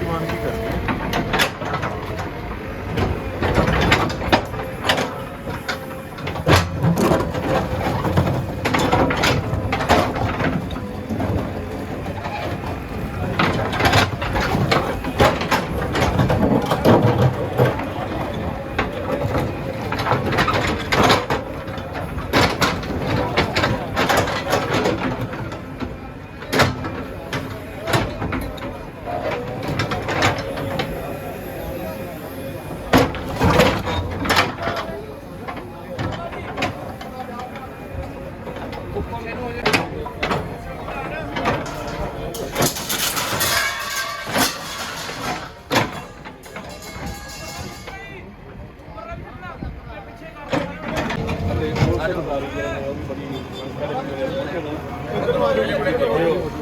ਦੀ ਰਵਾਨਗੀ ਕਰਨੀ ਹੈ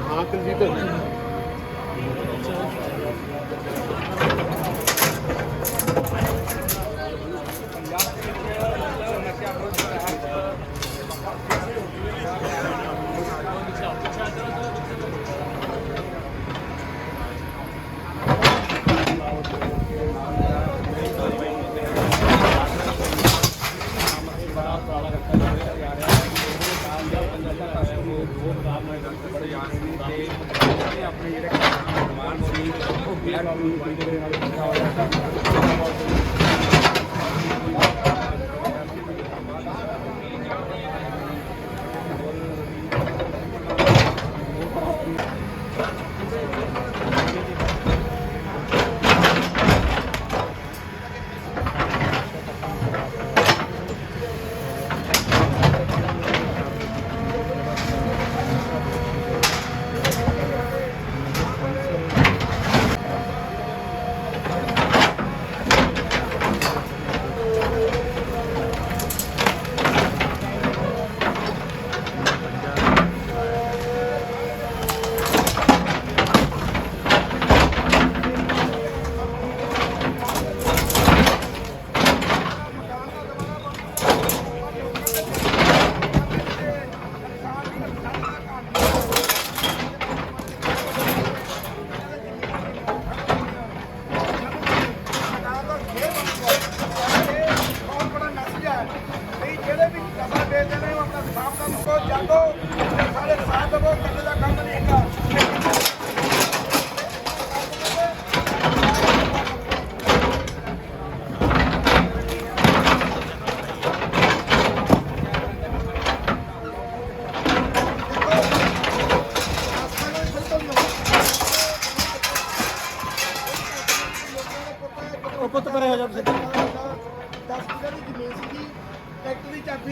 ਹਾਂ ਕੁਲਜੀਤ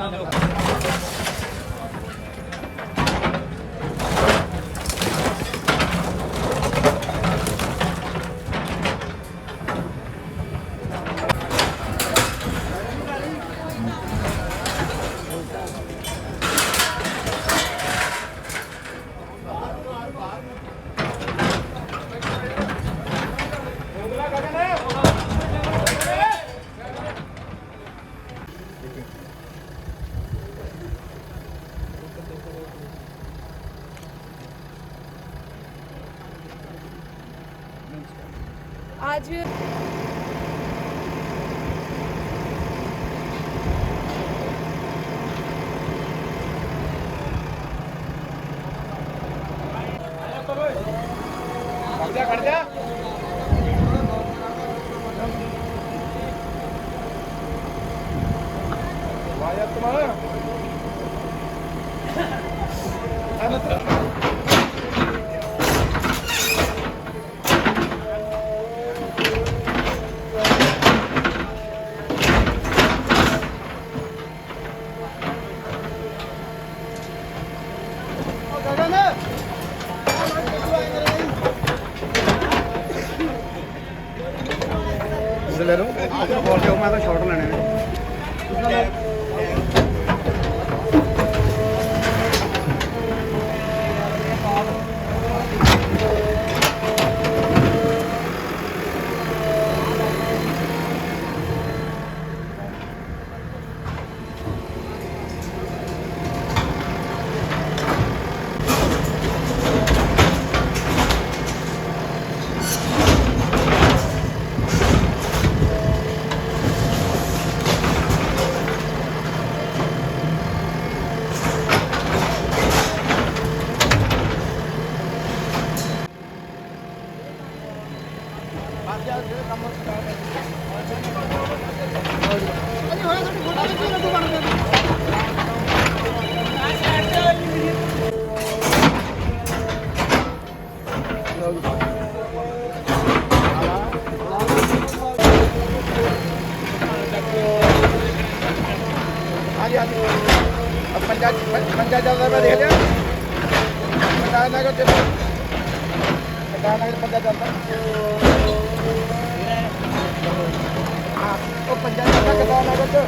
about the આજ ਲੈ ਲਓ ਬੋਲ ਕੇ ਮੈਂ ਤਾਂ ਸ਼ਾਟ ਲੈਣੇ ਨੇ ਪੰਜਾ ਨਗਰ ਚੱਲ ਪੰਜਾ ਨਗਰ ਪੰਜਾ ਚੱਲਦਾ ਹਾਂ ਉਹ ਪੰਜਾ ਚੱਲਦਾ ਕਿਦਾਂ ਨਗਰ ਚ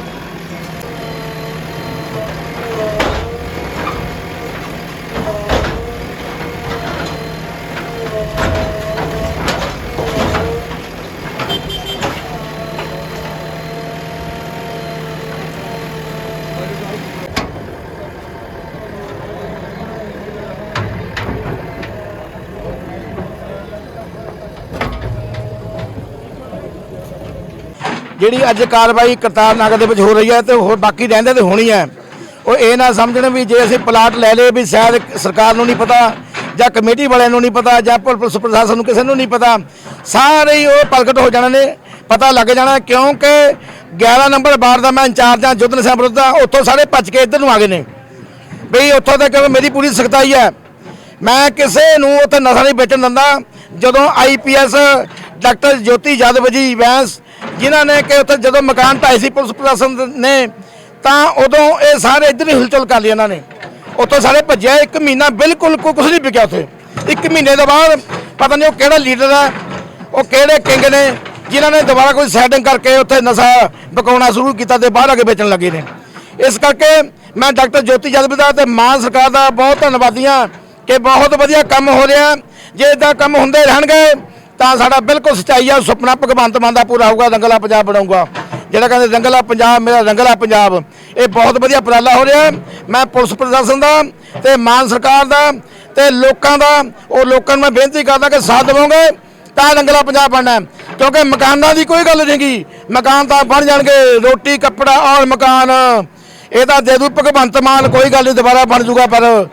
ਜਿਹੜੀ ਅੱਜ ਕਾਰਵਾਈ ਕਰਤਾਰ ਨਗਰ ਦੇ ਵਿੱਚ ਹੋ ਰਹੀ ਹੈ ਤੇ ਹੋਰ ਬਾਕੀ ਰਹਿੰਦੇ ਤੇ ਹੋਣੀ ਹੈ। ਉਹ ਇਹ ਨਾ ਸਮਝਣ ਵੀ ਜੇ ਅਸੀਂ ਪਲਾਟ ਲੈ ਲਏ ਵੀ ਸ਼ਾਇਦ ਸਰਕਾਰ ਨੂੰ ਨਹੀਂ ਪਤਾ ਜਾਂ ਕਮੇਟੀ ਵਾਲਿਆਂ ਨੂੰ ਨਹੀਂ ਪਤਾ ਜਾਂ ਪੁਲਿਸ ਪ੍ਰਸ਼ਾਸਨ ਨੂੰ ਕਿਸੇ ਨੂੰ ਨਹੀਂ ਪਤਾ, ਸਾਰੇ ਹੀ ਉਹ ਪ੍ਰਗਟ ਹੋ ਜਾਣੇ ਨੇ, ਪਤਾ ਲੱਗ ਜਾਣਾ ਕਿਉਂਕਿ 11 ਨੰਬਰ ਵਾਰਡ ਦਾ ਮੈਂ ਇੰਚਾਰਜ ਹਾਂ ਜੁੱਧ ਨਸ਼ਾ ਵਿਰੁੱਧ ਦਾ, ਉੱਥੋਂ ਸਾਰੇ ਭੱਜ ਕੇ ਇੱਧਰ ਨੂੰ ਆ ਗਏ ਨੇ। ਬਈ ਉੱਥੋਂ ਤੱਕ ਮੇਰੀ ਪੂਰੀ ਸਖਤਾਈ ਹੈ। ਮੈਂ ਕਿਸੇ ਨੂੰ ਉੱਥੇ ਨਸ਼ਾ ਨਹੀਂ ਵੇਚਣ ਦਿੰਦਾ। ਜਦੋਂ ਆਈਪੀਐਸ ਡਾਕਟਰ ਜੋਤੀ ਯਾਦਵ ਜੀ, ਵੈਂਸ ਜਿਨ੍ਹਾਂ ਨੇ ਕਿ ਉੱਥੇ ਜਦੋਂ ਮਕਾਨ ਢਾਏ ਸੀ ਪੁਲਿਸ ਪ੍ਰਸ਼ਾਸਨ ਨੇ, ਤਾਂ ਉਦੋਂ ਇਹ ਸਾਰੇ ਇੱਧਰ ਹੀ ਹਿਲਚਲ ਕਰ ਲਈ ਇਹਨਾਂ ਨੇ। ਉੱਥੋਂ ਸਾਰੇ ਭੱਜਿਆ, ਇੱਕ ਮਹੀਨਾ ਬਿਲਕੁਲ ਕੋਈ ਕੁਝ ਨਹੀਂ ਵਿਕਿਆ ਉੱਥੇ। ਇੱਕ ਮਹੀਨੇ ਤੋਂ ਬਾਅਦ ਪਤਾ ਨਹੀਂ ਉਹ ਕਿਹੜਾ ਲੀਡਰ ਹੈ ਉਹ ਕਿਹੜੇ ਕਿੰਗ ਨੇ, ਜਿਨ੍ਹਾਂ ਨੇ ਦੁਬਾਰਾ ਕੋਈ ਸੈਟਿੰਗ ਕਰਕੇ ਉੱਥੇ ਨਸ਼ਾ ਵਿਕਾਉਣਾ ਸ਼ੁਰੂ ਕੀਤਾ ਤੇ ਬਾਹਰ ਆ ਕੇ ਵੇਚਣ ਲੱਗੇ ਨੇ। ਇਸ ਕਰਕੇ ਮੈਂ ਡਾਕਟਰ ਜੋਤੀ ਜਦਵ ਦਾ ਤੇ ਮਾਨ ਸਰਕਾਰ ਦਾ ਬਹੁਤ ਧੰਨਵਾਦੀ ਹਾਂ ਕਿ ਬਹੁਤ ਵਧੀਆ ਕੰਮ ਹੋ ਰਿਹਾ। ਜੇ ਇਦਾਂ ਕੰਮ ਹੁੰਦੇ ਰਹਿਣਗੇ ਤਾਂ ਸਾਡਾ ਬਿਲਕੁਲ ਸਚਾਈ ਆ, ਸੁਪਨਾ ਭਗਵੰਤ ਮਾਨ ਦਾ ਪੂਰਾ ਹੋਊਗਾ, ਰੰਗਲਾ ਪੰਜਾਬ ਬਣਾਊਗਾ। ਜਿਹੜਾ ਕਹਿੰਦੇ ਰੰਗਲਾ ਪੰਜਾਬ, ਮੇਰਾ ਰੰਗਲਾ ਪੰਜਾਬ, ਇਹ ਬਹੁਤ ਵਧੀਆ ਉਪਰਾਲਾ ਹੋ ਰਿਹਾ ਮੈਂ ਪੁਲਿਸ ਪ੍ਰਸ਼ਾਸਨ ਦਾ ਤੇ ਮਾਨ ਸਰਕਾਰ ਦਾ ਤੇ ਲੋਕਾਂ ਦਾ, ਉਹ ਲੋਕਾਂ ਨੂੰ ਮੈਂ ਬੇਨਤੀ ਕਰਦਾ ਕਿ ਸਾਥ ਦੇਵੋਗੇ, ਤਾਂ ਰੰਗਲਾ ਪੰਜਾਬ ਬਣਨਾ ਕਿਉਂਕਿ ਮਕਾਨਾਂ ਦੀ ਕੋਈ ਗੱਲ ਨਹੀਂਗੀ। ਮਕਾਨ ਤਾਂ ਬਣ ਜਾਣਗੇ, ਰੋਟੀ, ਕੱਪੜਾ ਔਰ ਮਕਾਨ। ਇਹ ਤਾਂ ਦੇ ਦੂ ਭਗਵੰਤ ਮਾਨ, ਕੋਈ ਗੱਲ ਨਹੀਂ, ਦੁਬਾਰਾ ਬਣ ਜੂਗਾ ਪਰ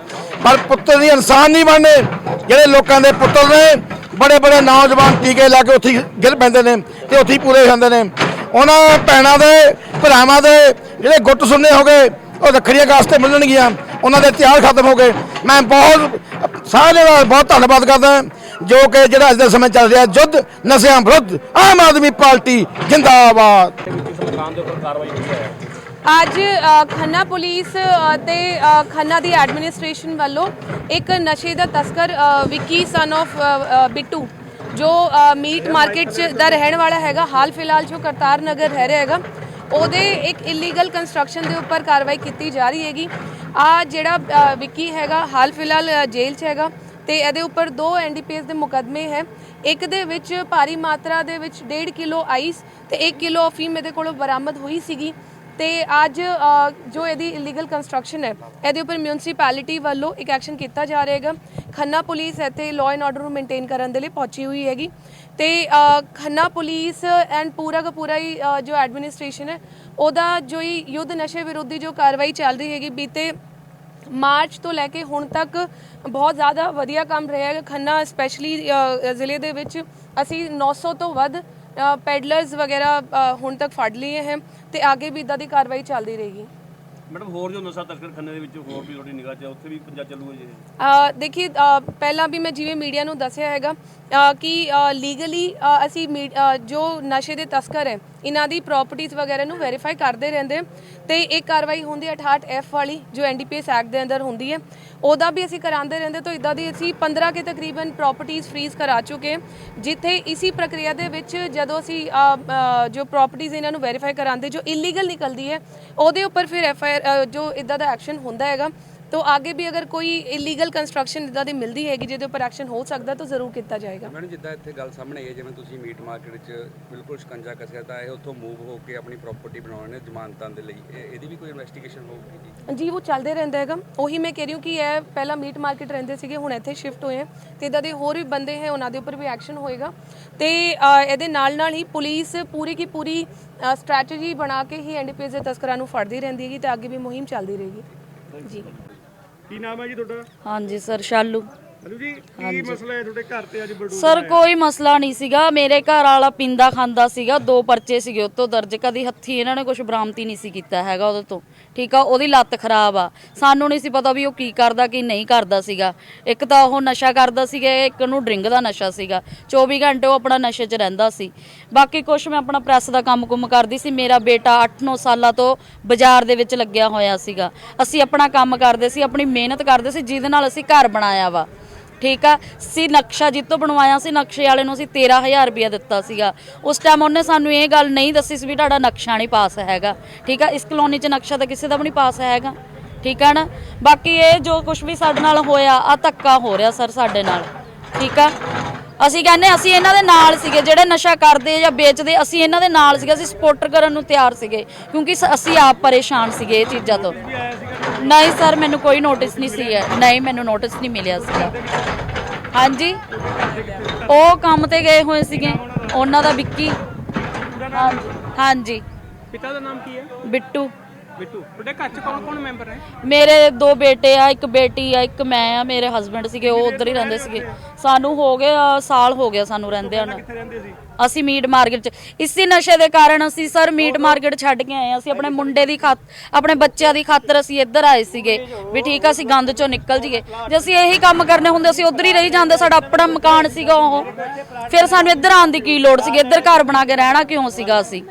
ਪਰ ਪੁੱਤਰ ਦੀ ਇਨਸਾਨ ਨਹੀਂ ਬਣਨੇ, ਜਿਹੜੇ ਲੋਕਾਂ ਦੇ ਪੁੱਤਰ ਨੇ ਬੜੇ ਬੜੇ ਨੌਜਵਾਨ ਟੀਕੇ ਲਾ ਕੇ ਉੱਥੇ ਗਿਰ ਪੈਂਦੇ ਨੇ ਤੇ ਉੱਥੇ ਹੀ ਪੂਰੇ ਹੋ ਜਾਂਦੇ ਨੇ। ਉਹਨਾਂ ਭੈਣਾਂ ਦੇ, ਭਰਾਵਾਂ ਦੇ ਜਿਹੜੇ ਗੁੱਟ ਸੁੰਨੇ ਹੋ ਗਏ, ਉਹ ਰੱਖੜੀਆਂ ਕਾਸਤੇ ਮਿਲਣਗੀਆਂ। ਉਹਨਾਂ ਦੇ ਤਿਆਰ ਖਤਮ ਹੋ ਗਏ। ਮੈਂ ਬਹੁਤ ਸਾਰੇ ਦਾ ਬਹੁਤ ਧੰਨਵਾਦ ਕਰਦਾ ਜੋ ਕਿ ਜਿਹੜਾ ਅੱਜ ਦੇ ਸਮੇਂ ਚੱਲ ਰਿਹਾ, ਜੁੱਧ ਨਸ਼ਿਆਂ ਵਿਰੁੱਧ ਆਮ ਆਦਮੀ ਪਾਰਟੀ ਜਿੰਦਾਬਾਦ। ਅੱਜ ਖੰਨਾ ਪੁਲਿਸ ਅ, ਤੇ ਖੰਨਾ ਦੀ ਐਡਮਿਨਿਸਟ੍ਰੇਸ਼ਨ ਵੱਲੋਂ ਇੱਕ ਨਸ਼ੇ ਦਾ ਤਸਕਰ ਵਿੱਕੀ ਸਨ of ਬਿੱਟੂ ਜੋ ਮੀਟ ਮਾਰਕੀਟ 'ਚ ਦਾ ਰਹਿਣ ਵਾਲਾ ਹੈਗਾ ਹਾਲ ਫਿਲਹਾਲ ਜੋ ਕਰਤਾਰ ਨਗਰ ਰਹਿ ਰਿਹਾ ਹੈਗਾ ਉਹਦੇ ਇੱਕ ਇਲੀਗਲ ਕੰਸਟਰਕਸ਼ਨ ਦੇ ਉੱਪਰ ਕਾਰਵਾਈ ਕੀਤੀ ਜਾ ਰਹੀ ਹੈਗੀ। ਆ ਜਿਹੜਾ ਵਿੱਕੀ ਹੈਗਾ ਹਾਲ ਫਿਲਹਾਲ ਜੇਲ੍ਹ 'ਚ ਹੈਗਾ ਤੇ ਇਹਦੇ ਉੱਪਰ ਦੋ ਐਨਡੀਪੀਐਸ ਦੇ ਮੁਕੱਦਮੇ ਹੈ। ਇੱਕ ਦੇ ਵਿੱਚ ਭਾਰੀ ਮਾਤਰਾ ਦੇ ਵਿੱਚ 1.5 ਕਿਲੋ ਆਈਸ ਤੇ 1 ਕਿਲੋ ਅਫੀਮ ਇਹਦੇ ਕੋਲੋਂ ਬਰਾਮਦ ਹੋਈ ਸੀਗੀ। ਤੇ ਅੱਜ ਜੋ ਇਹਦੀ ਇਲੀਗਲ ਕੰਸਟਰਕਸ਼ਨ ਹੈ, ਇਹਦੇ ਉੱਪਰ ਮਿਊਨਿਸਪੈਲਿਟੀ ਵੱਲੋਂ ਇੱਕ ਐਕਸ਼ਨ ਕੀਤਾ ਜਾ ਰਿਹਾ ਹੈਗਾ। ਖੰਨਾ ਪੁਲਿਸ ਇੱਥੇ ਲਾਅ ਐਂਡ ਆਰਡਰ ਨੂੰ ਮੇਨਟੇਨ ਕਰਨ ਦੇ ਲਈ ਪਹੁੰਚੀ ਹੋਈ ਹੈਗੀ। ਤੇ ਖੰਨਾ ਪੁਲਿਸ ਐਂਡ ਪੂਰਾ ਦਾ ਪੂਰਾ ਹੀ ਜੋ ਐਡਮਿਨਿਸਟ੍ਰੇਸ਼ਨ ਹੈ, ਉਹਦਾ ਜੋ ਹੀ ਯੁੱਧ ਨਸ਼ੇ ਵਿਰੋਧੀ ਜੋ ਕਾਰਵਾਈ ਚੱਲ ਰਹੀ ਹੈਗੀ, ਬੀਤੇ ਮਾਰਚ ਤੋਂ ਲੈ ਕੇ ਹੁਣ ਤੱਕ ਬਹੁਤ ਜ਼ਿਆਦਾ ਵਧੀਆ ਕੰਮ ਰਿਹਾ ਹੈ ਖੰਨਾ ਸਪੈਸ਼ਲੀ ਜ਼ਿਲ੍ਹੇ ਦੇ ਵਿੱਚ ਅਸੀਂ 900 ਤੋਂ ਵੱਧ ਪੈਡਲਰਸ ਵਗੈਰਾ ਹੁਣ ਤੱਕ ਫੜ ਲਏ ਹੈ ਤੇ ਅੱਗੇ ਵੀ ਇਦਾਂ ਦੀ ਕਾਰਵਾਈ ਚੱਲਦੀ ਰਹੇਗੀ ਮੈਡਮ ਹੋਰ ਜੋ ਨਸ਼ਾ ਤਸਕਰ ਖੰਨੇ ਦੇ ਵਿੱਚ ਹੋਰ ਵੀ ਤੁਹਾਡੀ ਨਿਗਾਹ 'ਚ ਉੱਥੇ ਵੀ ਪੰਜਾ ਚੱਲੂਗਾ ਜੀ? ਅ, ਦੇਖੀ ਪਹਿਲਾਂ ਵੀ ਮੈਂ ਜਿਵੇਂ ਮੀਡੀਆ ਨੂੰ ਦੱਸਿਆ ਹੈਗਾ ਕਿ ਲੀਗਲੀ ਅਸੀਂ ਜੋ ਨਸ਼ੇ ਦੇ ਤਸਕਰ ਹੈ ਇਹਨਾਂ ਦੀ ਪ੍ਰਾਪਰਟੀਆਂ ਵਗੈਰਾ ਨੂੰ ਵੈਰੀਫਾਈ ਕਰਦੇ ਰਹਿੰਦੇ ਤੇ ਇਹ ਕਾਰਵਾਈ ਹੁੰਦੀ ਹੈ 68 ਐਫ ਵਾਲੀ, ਜੋ ਐਨਡੀਪੀਐਸ ਐਕਟ ਦੇ ਅੰਦਰ ਹੁੰਦੀ ਹੈ। ਉਹਦਾ ਵੀ ਅਸੀਂ ਕਰਾਉਂਦੇ ਰਹਿੰਦੇ ਤੋਂ ਇਦਾਂ ਦੀ ਅਸੀਂ 15 ਕੇ ਤਕਰੀਬਨ ਪ੍ਰਾਪਰਟੀਆਂ ਫ੍ਰੀਜ਼ ਕਰਾ ਚੁੱਕੇ ਜਿੱਥੇ ਇਸੀ ਪ੍ਰਕਿਰਿਆ ਦੇ ਵਿੱਚ ਜਦੋਂ ਅਸੀਂ ਜੋ ਪ੍ਰਾਪਰਟੀਆਂ ਇਹਨਾਂ ਨੂੰ ਵੈਰੀਫਾਈ ਕਰਾਉਂਦੇ, ਜੋ ਇਲੀਗਲ ਨਿਕਲਦੀ ਹੈ, ਉਹਦੇ ਉੱਪਰ ਫਿਰ ਐਫ ਆਈ ਆਰ ਜੋ ਇਦਾਂ ਦਾ ਐਕਸ਼ਨ ਹੁੰਦਾ ਹੈਗਾ। ਤੋਂ ਅੱਗੇ ਵੀ ਅਗਰ ਕੋਈ ਇਲੀਗਲ ਕੰਸਟਰਕਸ਼ਨ ਇਦਾਂ ਦੀ ਮਿਲਦੀ ਹੈਗੀ ਜਿਹਦੇ ਉੱਪਰ ਐਕਸ਼ਨ ਹੋ ਸਕਦਾ ਤਾਂ ਜ਼ਰੂਰ ਕੀਤਾ ਜਾਏਗਾ। ਮੈਡਮ ਜਿੱਦਾਂ ਇੱਥੇ ਗੱਲ ਸਾਹਮਣੇ ਆਈ ਜਿਵੇਂ ਤੁਸੀਂ ਮੀਟ ਮਾਰਕੀਟ 'ਚ ਬਿਲਕੁਲ ਸ਼ਿਕੰਜਾ ਕਸਿਆ ਤਾਂ ਇਹ ਉੱਥੋਂ ਮੂਵ ਹੋ ਕੇ ਆਪਣੀ ਪ੍ਰਾਪਰਟੀ ਬਣਾਉਣ ਨੇ ਜ਼ਮਾਨਤਾਂ ਦੇ ਲਈ ਇਹਦੀ ਵੀ ਕੋਈ ਇਨਵੈਸਟੀਗੇਸ਼ਨ ਹੋਊਗੀ ਜੀ? ਜੀ ਉਹ ਚੱਲਦੇ ਰਹਿੰਦਾ ਹੈਗਾ। ਉਹੀ ਮੈਂ ਕਹਿ ਰਹੀ ਹਾਂ ਕਿ ਇਹ ਪਹਿਲਾਂ ਮੀਟ ਮਾਰਕੀਟ ਰਹਿੰਦੇ ਸੀਗੇ ਹੁਣ ਇੱਥੇ ਸ਼ਿਫਟ ਹੋਏ ਹੈ ਤੇ ਇਦਾਂ ਦੇ ਹੋਰ ਵੀ ਬੰਦੇ ਹੈ ਉਹਨਾਂ ਦੇ ਉੱਪਰ ਵੀ ਐਕਸ਼ਨ ਹੋਏਗਾ। ਤੇ ਇਹਦੇ ਨਾਲ ਨਾਲ ਹੀ ਪੁਲਿਸ ਪੂਰੀ ਕੀ ਪੂਰੀ ਸਟ੍ਰੈਟਜੀ ਬਣਾ ਕੇ ਹੀ ਐਨਡੀਪੀਐਸ ਦੇ ਤਸਕਰਾਂ ਨੂੰ ਫੜਦੀ ਰਹਿੰਦੀ ਹੈਗੀ ਤੇ ਅੱਗੇ ਵੀ ਮੁਹਿੰਮ ਚੱਲਦੀ ਰਹੇਗੀ। ਜੀ। ਕੀ ਨਾਮ ਹੈ ਜੀ ਤੁਹਾਡਾ? ਹਾਂਜੀ ਸਰ ਸ਼ਾਲੂ। ਹਲੂ ਜੀ ਕੀ ਮਸਲਾ ਹੈ ਤੁਹਾਡੇ ਘਰ ਤੇ ਅੱਜ ਬਲਡੋਜ਼ਰ ਸਰ ਕੋਈ ਮਸਲਾ ਨਹੀਂ ਸੀਗਾ। ਮੇਰੇ ਘਰ ਵਾਲਾ ਪਿੰਦਾ ਖਾਂਦਾ ਸੀਗਾ। ਦੋ ਪਰਚੇ ਸੀਗੇ ਉਤੋਂ ਦਰਜ। ਕਦੀ ਹੱਥੀ ਇਹਨਾਂ ਨੇ ਕੁਝ ਬਰਾਮਤੀ ਨਹੀਂ ਸੀ ਕੀਤਾ ਹੈਗਾ ਉਹਦੇ ਤੋਂ। ਠੀਕ ਆ ਉਹਦੀ ਲੱਤ ਖਰਾਬ ਆ। ਸਾਨੂੰ ਨਹੀਂ ਸੀ ਪਤਾ ਵੀ ਉਹ ਕੀ ਕਰਦਾ ਕੀ ਨਹੀਂ ਕਰਦਾ ਸੀਗਾ। ਇੱਕ ਤਾਂ ਉਹ ਨਸ਼ਾ ਕਰਦਾ ਸੀਗਾ ਇੱਕ ਨੂੰ ਡਰਿੰਕ ਦਾ ਨਸ਼ਾ ਸੀਗਾ। 24 ਘੰਟੇ ਉਹ ਆਪਣਾ ਨਸ਼ੇ 'ਚ ਰਹਿੰਦਾ ਸੀ। ਬਾਕੀ ਕੁਝ ਮੈਂ ਆਪਣਾ ਪ੍ਰੈਸ ਦਾ ਕੰਮ-ਕੁਮ ਕਰਦੀ ਸੀ। ਮੇਰਾ ਬੇਟਾ 8-9 ਸਾਲਾਂ ਤੋਂ ਬਾਜ਼ਾਰ ਦੇ ਵਿੱਚ ਲੱਗਿਆ ਹੋਇਆ ਸੀਗਾ। ਅਸੀਂ ਆਪਣਾ ਕੰਮ ਕਰਦੇ ਸੀ ਆਪਣੀ ਮਿਹਨਤ ਕਰਦੇ ਸੀ ਜਿਹਦੇ ਨਾਲ ਅਸੀਂ ਘਰ ਬਣਾਇਆ ਵਾ। ਠੀਕ ਆ? ਸੀ ਨਕਸ਼ਾ ਜਿੱਤੋਂ ਬਣਵਾਇਆ ਸੀ, ਨਕਸ਼ੇ ਵਾਲੇ ਨੂੰ ਅਸੀਂ 13000 ਰੁਪਇਆ ਦਿੱਤਾ ਸੀਗਾ। ਉਸ ਟਾਈਮ ਉਹਨੇ ਸਾਨੂੰ ਇਹ ਗੱਲ ਨਹੀਂ ਦੱਸੀ ਸੀ ਵੀ ਤੁਹਾਡਾ ਨਕਸ਼ਾ ਨਹੀਂ ਪਾਸ ਹੈਗਾ। ਠੀਕ ਆ? ਇਸ ਕਲੋਨੀ 'ਚ ਨਕਸ਼ਾ ਤਾਂ ਕਿਸੇ ਦਾ ਵੀ ਨਹੀਂ ਪਾਸ ਹੈਗਾ। ਠੀਕ ਆ ਨਾ? ਬਾਕੀ ਇਹ ਜੋ ਕੁਝ ਵੀ ਸਾਡੇ ਨਾਲ ਹੋਇਆ ਆ ਧੱਕਾ ਹੋ ਰਿਹਾ ਸਰ ਸਾਡੇ ਨਾਲ। ਠੀਕ ਆ? ਅਸੀਂ ਕਹਿੰਦੇ ਅਸੀਂ ਇਹਨਾਂ ਦੇ ਨਾਲ ਸੀਗੇ। ਜਿਹੜੇ ਨਸ਼ਾ ਕਰਦੇ ਜਾਂ ਵੇਚਦੇ, ਅਸੀਂ ਇਹਨਾਂ ਦੇ ਨਾਲ ਸੀਗੇ। ਅਸੀਂ ਸਪੋਰਟ ਕਰਨ ਨੂੰ ਤਿਆਰ ਸੀਗੇ। ਕਿਉਂਕਿ ਸ- ਅਸੀਂ ਆਪ ਪਰੇਸ਼ਾਨ ਸੀਗੇ ਇਹ ਚੀਜ਼ਾਂ ਤੋਂ। ਨਹੀਂ ਸਰ ਮੈਨੂੰ ਕੋਈ ਨੋਟਿਸ ਨਹੀਂ ਸੀ ਨਹੀਂ ਮੈਨੂੰ ਨੋਟਿਸ ਨਹੀਂ ਮਿਲਿਆ ਸੀਗਾ। ਹਾਂਜੀ? ਉਹ ਕੰਮ ਤੇ ਗਏ ਹੋਏ ਸੀਗੇ। ਉਹਨਾਂ ਦਾ ਵਿੱਕੀ। ਹਾਂਜੀ। ਹਾਂਜੀ। ਪਿਤਾ ਦਾ ਨਾਮ ਕੀ ਹੈ? ਬਿੱਟੂ। ਬਿੱਟੂ ਤੁਹਾਡੇ ਘਰ 'ਚ ਕੌਣ ਕੌਣ ਮੈਂਬਰ ਹੈ ਮੇਰੇ ਦੋ ਬੇਟੇ ਆ ਇੱਕ ਬੇਟੀ ਆ ਇੱਕ ਮੈਂ ਆ ਮੇਰੇ ਹਸਬੰਡ ਸੀਗੇ ਉਹ ਉਧਰ ਹੀ ਰਹਿੰਦੇ ਸੀਗੇ। ਸਾਨੂੰ ਹੋ ਗਿਆ ਸਾਲ ਹੋ ਗਿਆ ਸਾਨੂੰ ਰਹਿੰਦਿਆਂ ਨੂੰ। ਅਸੀਂ ਮੀਟ ਮਾਰਕੀਟ ਚ ਇਸੇ ਨਸ਼ੇ ਦੇ ਕਾਰਨ ਅਸੀਂ ਸਰ ਮੀਟ ਮਾਰਕੀਟ ਛੱਡ ਕੇ ਆਏ ਹਾਂ। ਅਸੀਂ ਆਪਣੇ ਮੁੰਡੇ ਦੀ ਖਾਤ ਆਪਣੇ ਬੱਚਿਆਂ ਦੀ ਖਾਤਰ ਅਸੀਂ ਇੱਧਰ ਆਏ ਸੀਗੇ ਵੀ ਠੀਕ ਆ ਅਸੀਂ ਗੰਦ ਚੋਂ ਨਿਕਲ ਜੀਏ ਜੇ ਅਸੀਂ ਇਹੀ ਕੰਮ ਕਰਨੇ ਹੁੰਦੇ ਅਸੀਂ ਉਧਰ ਹੀ ਰਹੀ ਜਾਂਦੇ ਸਾਡਾ ਆਪਣਾ ਮਕਾਨ ਸੀਗਾ ਉਹ। ਫਿਰ ਸਾਨੂੰ ਇੱਧਰ ਆਉਣ ਦੀ ਕੀ ਲੋੜ ਸੀਗੀ? ਇੱਧਰ ਘਰ ਬਣਾ ਕੇ ਰਹਿਣਾ ਕਿਉਂ ਸੀਗਾ ਅਸੀਂ?